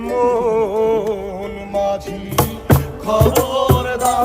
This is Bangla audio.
মন মাঝি খবরদার